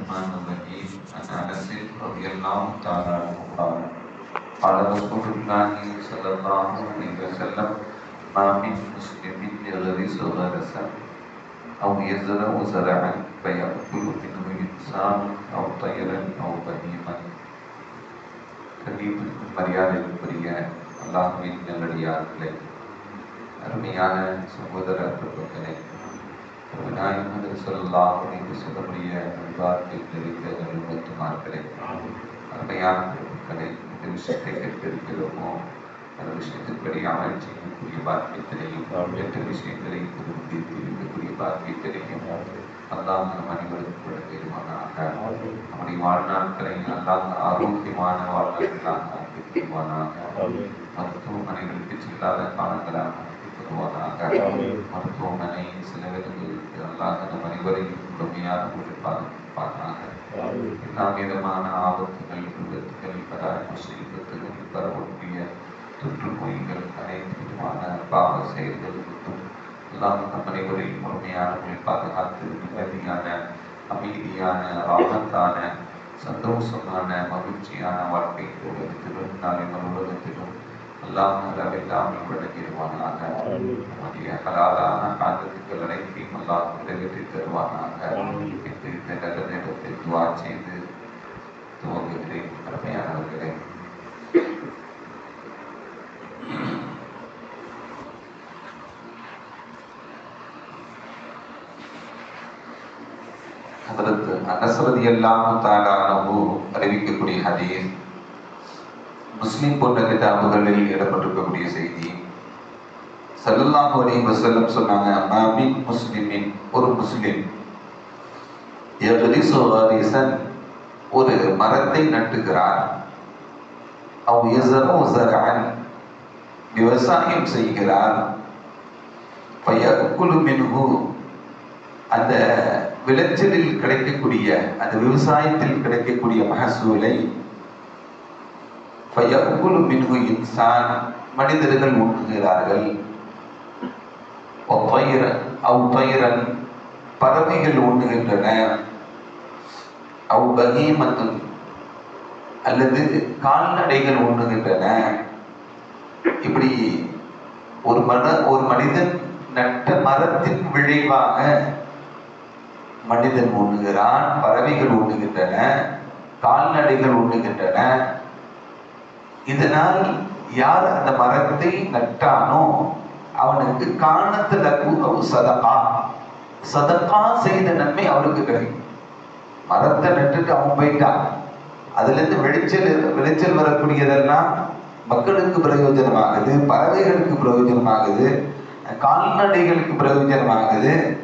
الرحمن الرحيم عن انس رضي الله تعالى عنه قال قال رسول الله صلى الله عليه وسلم ما من مسلم يغرس غرسا او يزرع زرعا فيأكل منه انسان او طيرا او بهيما கண்ணியத்திற்கும் மரியாதைக்குரிய அல்லாஹுவின் நல்லடியார்களே அருமையான சகோதர பிரபுக்களே விநாயகர் சொல்லலாம் என்று சொல்லக்கூடிய நல்வாழ்க்கை நிறைந்த நல்வத்துமார்களே அருமையான பிரபுக்களை இந்த விஷயத்தை கேட்டிருக்கிறோமோ அந்த விஷயத்தின்படி அமல் செய்யக்கூடிய பாக்கியத்திலையும் எட்டு விஷயங்களை திரும்பி இருக்கக்கூடிய பாக்கியத்திலையும் அல்லாஹ் நம் அனைவருக்கும் வழங்கிடுவானாக நம்முடைய வாழ்நாட்களை அல்லாஹ் ஆரோக்கியமான வாழ்நாட்களாக ஆக்கிடுவானாக மருத்துவமனைகளுக்கு செல்லாத காலங்களாக ஆக்கிடுவானாக மருத்துவமனை செலவினங்களுக்கு அல்லாஹ் நம் அனைவரையும் முழுமையாக பாதுகாப்பானாக எல்லா விதமான ஆபத்துகள் விபத்துகள் பராம முசீபத்துகள் பரவக்கூடிய தொற்று நோய்கள் அனைத்து விதமான பாவ செயல்களுக்கும் எல்லாம் நம் அனைவரையும் முழுமையான பாதுகாத்து நிம்மதியான அமைதியான ராகத்தான சந்தோஷமான மகிழ்ச்சியான வாழ்க்கை உலகத்திலும் நாளை உலகத்திலும் அல்லாஹ் எல்லாம் அளவில்லாமல் வழங்கிடுவானாக நம்முடைய ஹலாலான ஆதத்துக்கள் அனைத்தையும் அல்லாஹ் நிறைவேற்றி தருவானாக. என்று இந்த நல்ல நேரத்தில் துவா செய்து துவங்குகிறேன். கடமையானவர்களே அதற்கு அனசரதி எல்லாம் தாலானவு அறிவிக்கக்கூடிய ஹதீஸ் முஸ்லிம் போன்ற கிதாபுகளில் இடப்பட்டிருக்கக்கூடிய செய்தி. சல்லல்லாஹு அலைஹி வஸல்லம் சொன்னாங்க மாமின் முஸ்லிமின் ஒரு முஸ்லிம். யக்ரிசு வாரிசன் ஒரு மரத்தை நட்டுகிறார். அவ் யஸரு ஸரஅன் விவசாயம் செய்கிறார். ஃபயக்குலு மின்ஹு. அந்த விளைச்சலில் கிடைக்கக்கூடிய அந்த விவசாயத்தில் கிடைக்கக்கூடிய மகசூலை ஃபயக்குலு மின்ஹு இன்சான் மனிதர்கள் உண்ணுகிறார்கள் ஒப்பயிரன் அவ்வயிரன் பறவைகள் உண்ணுகின்றன அவ் பகீமத்துன் அல்லது கால்நடைகள் உண்ணுகின்றன இப்படி ஒரு மன ஒரு மனிதன் நட்ட மரத்தின் விளைவாக மனிதன் உண்ணுகிறான் பறவைகள் உண்ணுகின்றன கால்நடைகள் உண்ணுகின்றன இதனால் யார் அந்த மரத்தை நட்டானோ அவனுக்கு காணத்துல சதகா. சதகா செய்த நன்மை அவனுக்கு கிடைக்கும். மரத்தை நட்டுட்டு அவன் போயிட்டான். அதுல இருந்து விளைச்சல் விளைச்சல் வரக்கூடியதெல்லாம் மக்களுக்கு பிரயோஜனமாகுது பறவைகளுக்கு பிரயோஜனமாகுது கால்நடைகளுக்கு பிரயோஜனமாகுது.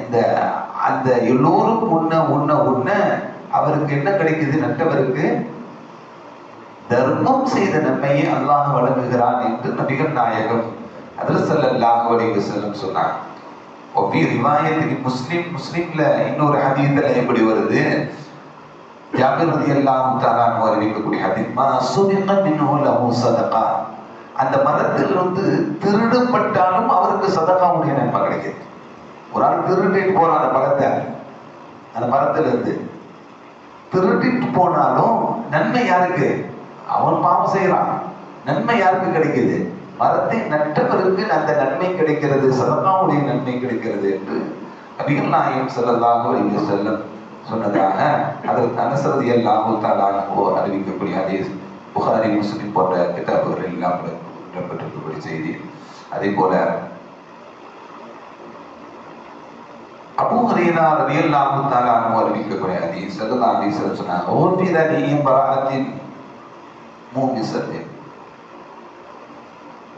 இந்த அந்த எல்லோரும் உண்ண உண்ண உண்ண அவருக்கு என்ன கிடைக்குது? நட்டவருக்கு தர்மம் செய்த நன்மையை அல்லாஹ் வழங்குகிறான் என்று நபிகள் நாயகம் அதில் ஸல்லல்லாஹு அலைஹி செல்லும் சொன்னாங்க. ஒப்பி ரிவாயத்துக்கு முஸ்லிம் முஸ்லிம்ல இன்னொரு ஹதீத்தில் எப்படி வருது. ஜாபிர் ரலியல்லாஹு தஆலா அன்ஹு அறிவிக்கக்கூடிய ஹதீத் மா இன்னும் மின்ஹு லஹு சதகா. அந்த மரத்தில் வந்து திருடப்பட்டாலும் அவருக்கு சதகாவுடைய நன்மை கிடைக்குது ஒரு ஆள் திருடிட்டு போறான் அந்த பழத்தை அந்த மரத்துல இருந்து திருடிட்டு போனாலும் நன்மை யாருக்கு? அவன் பாவம் செய்யறான். நன்மை யாருக்கு கிடைக்குது? மரத்தை நட்டவருக்கு அந்த நன்மை கிடைக்கிறது சதகாவுடைய நன்மை கிடைக்கிறது என்று நபிகள் நாயகம் செல்லலாக அலைஹி செல்லும் சொன்னதாக அதற்கு அனுசரதி எல்லாம் தாளாகவோ அறிவிக்கக்கூடிய அதே புகாரி முஸ்லிம் போன்ற கிதாபுகள் எல்லாம் இடம்பெற்றிருக்கக்கூடிய செய்தி. அதே போல அபூ ஹுரைரா ரலியல்லாஹு தஆலா அன்ஹு அறிவிக்கக்கூடிய அதே ஸல்லல்லாஹு சொன்னாங்க ஓபித நீயும் பராத்தின் மூமிசத்தின்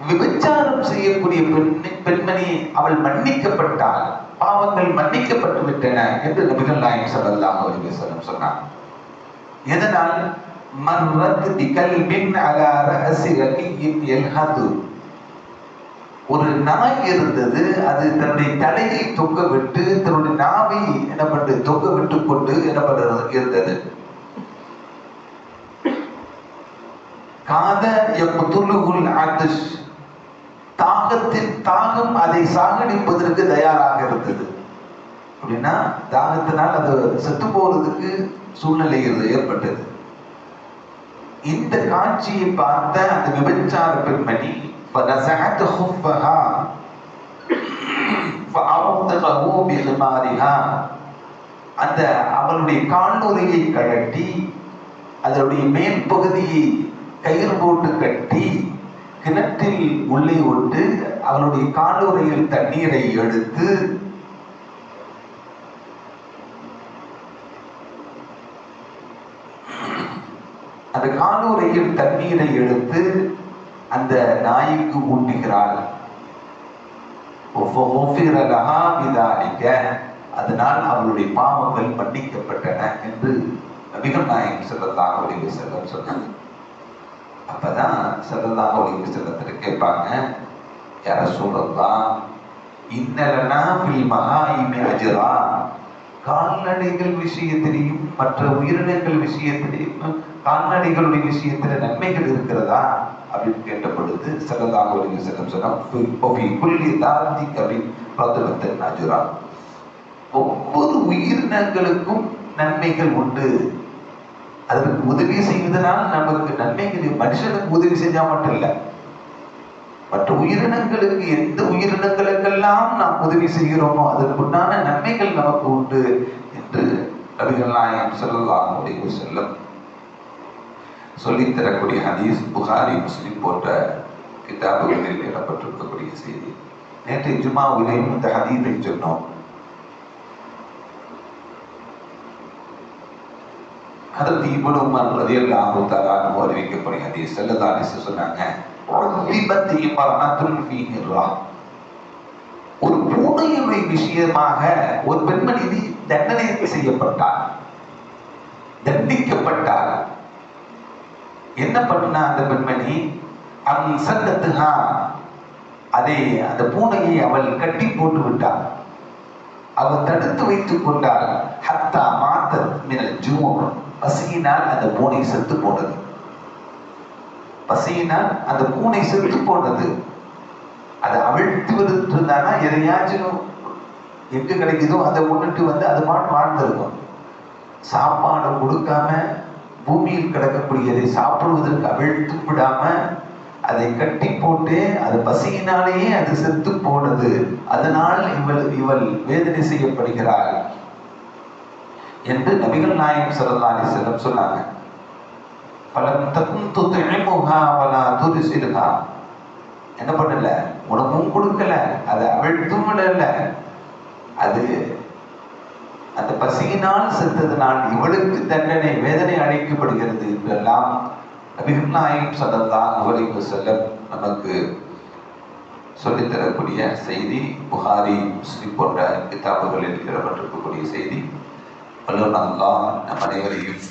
விபச்சாரம் செய்யக்கூடிய பெண்ணை பெண்மணி அவள் மன்னிக்கப்பட்டால் பாவங்கள் மன்னிக்கப்பட்டு விட்டன என்று நபிகள் நாயம் ஸல்லல்லாஹு அலைஹி சொன்னார் எதனால்? மர்ரத் பிகல்பின் அலா ரஅசி ரகியின் ஒரு நாய் இருந்தது அது தன்னுடைய தலையை தொங்க விட்டு தன்னுடைய நாவை என்ன பண்ணு தொங்க விட்டு கொண்டு என்ன பண்றது இருந்தது. காத எப்புத்துல்லுகுல் ஆதிஷ் தாகத்தின் தாகம் அதை சாகடிப்பதற்கு தயாராக இருந்தது. அப்படின்னா தாகத்தினால் அது செத்து போறதுக்கு சூழ்நிலை ஏற்பட்டது. இந்த காட்சியை பார்த்த அந்த விபச்சார பெண்மணி அந்த அவளுடைய காலுரையை கழட்டி அதனுடைய மேற்பகுதியை கயிறு போட்டு கட்டி கிணற்றில் உள்ளே விட்டு அவனுடைய காலுறையில் தண்ணீரை எடுத்து அந்த காலுறையில் தண்ணீரை எடுத்து அந்த நாய்க்கு ஊட்டுகிறாள். அதனால் அவளுடைய பாவங்கள் மன்னிக்கப்பட்டன என்று நபிகள் நாயகம் செல்லத்தாக செல்லம் சொன்னது அப்பதான் ஸல்லல்லாஹு அலைஹி வஸல்லத்துல கேட்பாங்க யார ரசூலல்லாஹ் இன்னலனா பில் மஹாயிமி அஜ்ரா. கால்நடைகள் விஷயத்திலையும் மற்ற உயிரினங்கள் விஷயத்திலையும் கால்நடைகளுடைய விஷயத்துல நன்மைகள் இருக்கிறதா? அப்படின்னு கேட்ட பொழுது ஸல்லல்லாஹு அலைஹி வஸல்லம் சொன்னாங்க ஒவ்வொரு உயிரினங்களுக்கும் நன்மைகள் உண்டு. அதற்கு உதவி செய்வதனால் நமக்கு நன்மைகள் மனுஷனுக்கு உதவி செஞ்சா மட்டும் இல்லை. மற்ற உயிரினங்களுக்கு எந்த உயிரினங்களுக்கெல்லாம் நாம் உதவி செய்கிறோமோ அதற்குண்டான நன்மைகள் நமக்கு உண்டு என்று நபிகள் நாயகம் சொல்லலாம் அலைஹி வஸல்லம் சொல்லித் தரக்கூடிய ஹதீஸ் புகாரி முஸ்லிம் போன்ற கிதாபுகளில் இடப்பட்டிருக்கக்கூடிய செய்தி. நேற்று ஜுமாவிலேயும் இந்த ஹதீஸை சொன்னோம். அதற்கு இப்னு உமர் ரலியல்லாஹு தஆலா அன்ஹு அறிவிக்கக்கூடிய ஹதீஸ். ஸல்லல்லாஹு அலைஹி சொன்னாங்க உதிபத் இம்ரஅத்துன் ஃபீ ஹிர்ரா ஒரு பூனையுடைய விஷயமாக ஒரு பெண்மணி தண்டனை செய்யப்பட்டார் தண்டிக்கப்பட்டார். என்ன பண்ணா அந்த பெண்மணி? அங் சந்தத்துஹா அதை அந்த பூனையை அவள் கட்டி போட்டு விட்டாள். அவள் தடுத்து வைத்துக் கொண்டாள். ஹத்தா மாத்த மினல் ஜூம் பசியினால் அந்த பூனை செத்து போனது. பசியினால் அந்த பூனை செத்து போனது. அதை அவிழ்த்து விட்டு இருந்தானா? எதையாச்சும் எங்க கிடைக்குதோ அதை கொண்டுட்டு வந்து அது பாட்டு வாழ்ந்திருக்கும். சாப்பாடு கொடுக்காம பூமியில் கிடக்கக்கூடியதை சாப்பிடுவதற்கு அவிழ்த்து விடாம அதை கட்டி போட்டு அது பசியினாலேயே அது செத்து போனது. அதனால் இவள் இவள் வேதனை செய்யப்படுகிறாள். என்று நபிகள் நாயகம் ஸல்லல்லாஹு அலைஹி வஸல்லம் சொன்னாங்க. பலம் தக்கும் துத்இமுஹா வலா துர்சிலுஹா என்ன பண்ணல? உணவும் கொடுக்கல. அதை அவிழ்த்தும் விடல அது அந்த பசியினால் செத்ததனால் இவளுக்கு தண்டனை வேதனை அழைக்கப்படுகிறது என்றெல்லாம் நபிகள் நாயகம் ஸல்லல்லாஹு அலைஹி செல்லம் நமக்கு சொல்லித்தரக்கூடிய செய்தி. புகாரி முஸ்லிம் போன்ற கித்தாபுகளில் இடம்பெற்றிருக்கக்கூடிய செய்தி. வல்லவன் அல்லாஹ் நம் அனைவரையும்